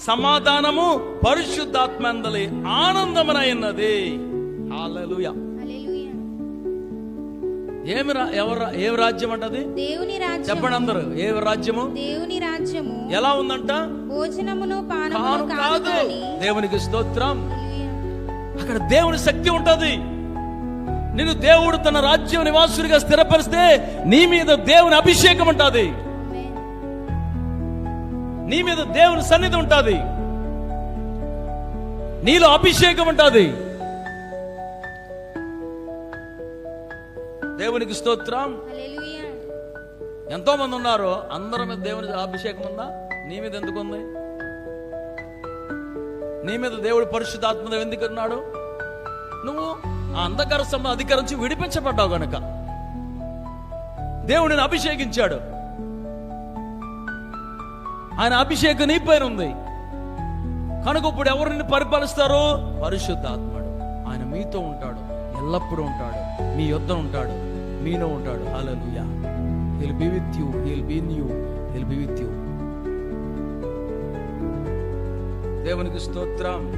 సమాధానము పరిశుద్ధాత్మందలి ఆనందమునైనది హల్లెలూయా. ఏమి ఎవరు ఏమి రాజ్యం అంటది? దేవుని రాజ్యం చెప్పండి అందరూ ఏ రాజ్యము? దేవుని రాజ్యము. ఎలా ఉందంట? భోజనమును కాను పానమును కాదు. దేవునికి స్తోత్రం. అక్కడ దేవుని శక్తి ఉంటది. నిన్ను దేవుడు తన రాజ్యం నివాసుడిగా స్థిరపరిస్తే నీ మీద దేవుని అభిషేకం ఉంటది. నీ మీద దేవుని సన్నిధి ఉంటది. నీలో అభిషేకం ఉంటది. దేవునికి స్తోత్రం. ఎంతో మంది ఉన్నారు అందరి మీద దేవుని అభిషేకం ఉందా? నీ మీద ఎందుకు ఉంది? నీ మీద దేవుడు పరిశుద్ధాత్మ ఎందుకు ఉన్నాడు నువ్వు ఆ అంధకార సమ అధికరించి విడిపించబడ్డావు గనుక. దేవుడిని అభిషేకించాడు. ఆయన అభిషేకం నీ పైన ఉంది. కనుక ఇప్పుడు ఎవరిని పరిపాలిస్తారో? పరిశుద్ధాత్ముడు. ఆయన మీతో ఉంటాడు. ఎల్లప్పుడూ ఉంటాడు. మీ యొద్ద ఉంటాడు. మీలో ఉంటాడు. Hallelujah. He'll be with you he'll be in you be with you దేవునికి స్తోత్రం.